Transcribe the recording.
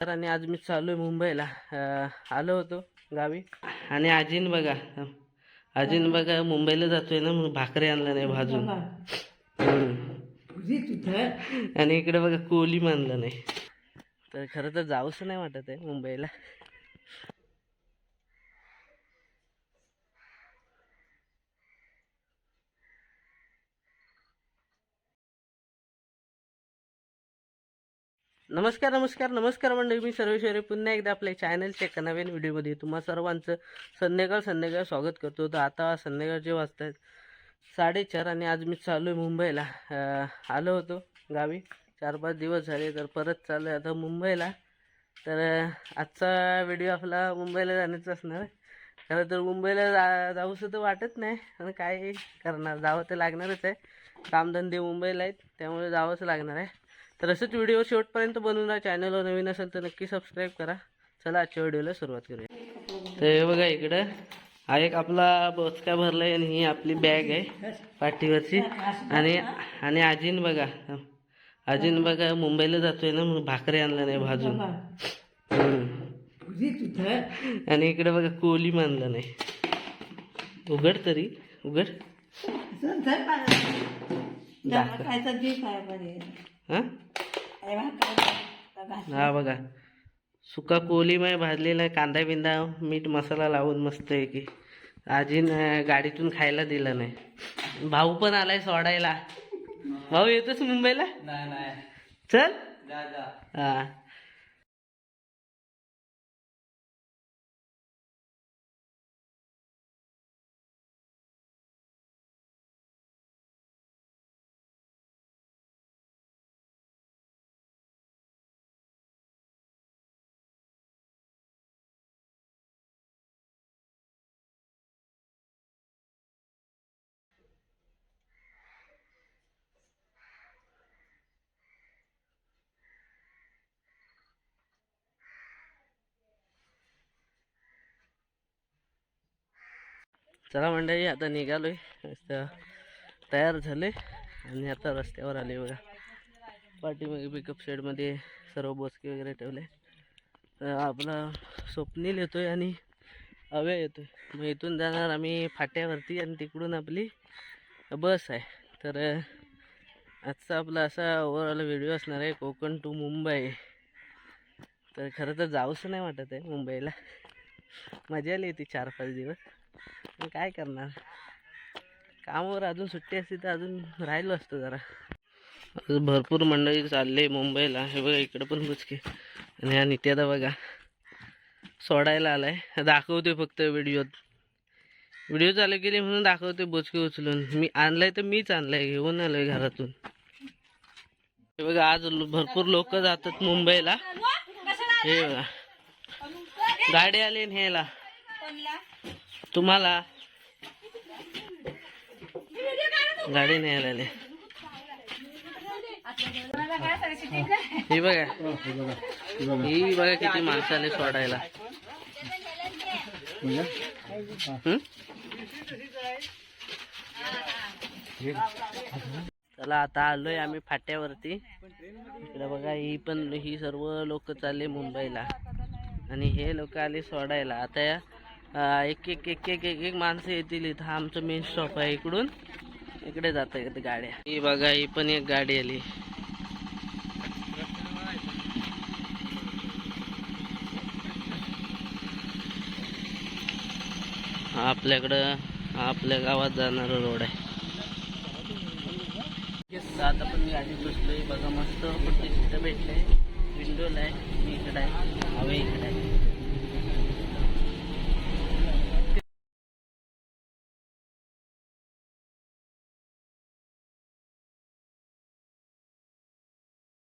तर आणि आज मी चालू आहे मुंबईला आलो होतो गावी. आणि आजीन बघा आजीन बघा मुंबईला जातोय ना म्हणून भाकरी आणला नाही भाजून. आणि इकडे बघा कोली मानलं नाही. तर खरं तर जाऊच नाही वाटत आहे मुंबईला. नमस्कार नमस्कार नमस्कार मंडळी. मी सर्वेश्वरी पुन्हा एकदा आपल्या चॅनलच्या एका नवीन व्हिडिओमध्ये तुम्हा सर्वांचं संध्याकाळ संध्याकाळ स्वागत करतो. तर आता संध्याकाळचे वाजत आहेत साडेचार आणि आज मी चालू आहे मुंबईला आलो होतो गावी. चार पाच दिवस झाले तर परत चालू आहे आता मुंबईला. तर आजचा व्हिडिओ आपला मुंबईला जाण्याचा असणार आहे. खरं तर मुंबईला जा जाऊसं तर वाटत नाही. आणि काय करणार? जावं तर लागणारच आहे. कामधंदे मुंबईला आहेत त्यामुळे जावंच लागणार आहे. तर असंच व्हिडिओ शेवटपर्यंत बनवून राहा. चॅनलवर नवीन असेल तर नक्की सबस्क्राईब करा. चला आजच्या व्हिडिओला सुरुवात करूया. तर हे बघा इकडं हा एक आपला बोचका भरलाय आणि ही आपली बॅग आहे पाठीवरची. आणि आणि आजीन बघा आजीन बघा मुंबईला जातोय ना म्हणून भाकरी आणला नाही भाजून. आणि इकडे बघा कोली मानलं नाही. उघड तरी उघड. हा? हा बघा. सुका कोलीमय भाजलेला कांदा बिंदा मीठ मसाला लावून मस्त आहे की आजीन गाडीतून खायला दिलं नाही. भाऊ पण आलाय सोडायला. भाऊ येतोस मुंबईला? चल. हा. चला मंडळी आता निघालोय. तयार झाले. आणि आता रस्त्यावर आले बघा. पाठीमागे पिकअप शेडमध्ये सर्व बोसके वगैरे ठेवले. तर आपला स्वप्नील येतोय आणि अव्या येतोय. मग इथून जाणार आम्ही फाट्यावरती आणि तिकडून आपली बस आहे. तर आजचा आपला असा ओव्हरऑल व्हिडिओ असणार आहे कोकण टू मुंबई. तर खरं तर जाऊच नाही वाटत आहे मुंबईला. मजा आली होती चार पाच दिवस. पण काय करणार? कामावर अजून सुट्टी असते तर अजून राहिलो असतो जरा. अजून भरपूर मंडळी चालले मुंबईला. हे बघा इकडं पण बुचके. आणि हा नित्यादा बघा सोडायला आलाय. दाखवते फक्त व्हिडिओत व्हिडिओ चालू केली म्हणून दाखवते बोचके उचलून. मी आणलाय तर मीच आणलाय घेऊन आलोय घरातून. हे बघा आज भरपूर लोक जातात मुंबईला. हे बघा. गाडी आली न्यायला तुम्हाला गाडी नाही आलेली. ही बघा. ही बघा किती माणसं आले सोडायला चला आता आलोय आम्ही फाट्यावरती. इकडे बघा ही पण ही सर्व लोक चालले मुंबईला. आणि हे लोक आले सोडायला. आता या एक एक एक एक एक एक माणसं येतील इथं. हा आमचं मेन स्टॉप आहे इकडून. इकडे जात आहेत गाड्या. ही बघा ही पण एक गाडी आली. आपल्याकडं आपल्या गावात जाणारा रोड आहे. आता पण मी आधी बसलोय. बघा मस्त कुठली सीटं भेटले विंडोला आहे. मी इकडे आहे. हवे इकडे आहे.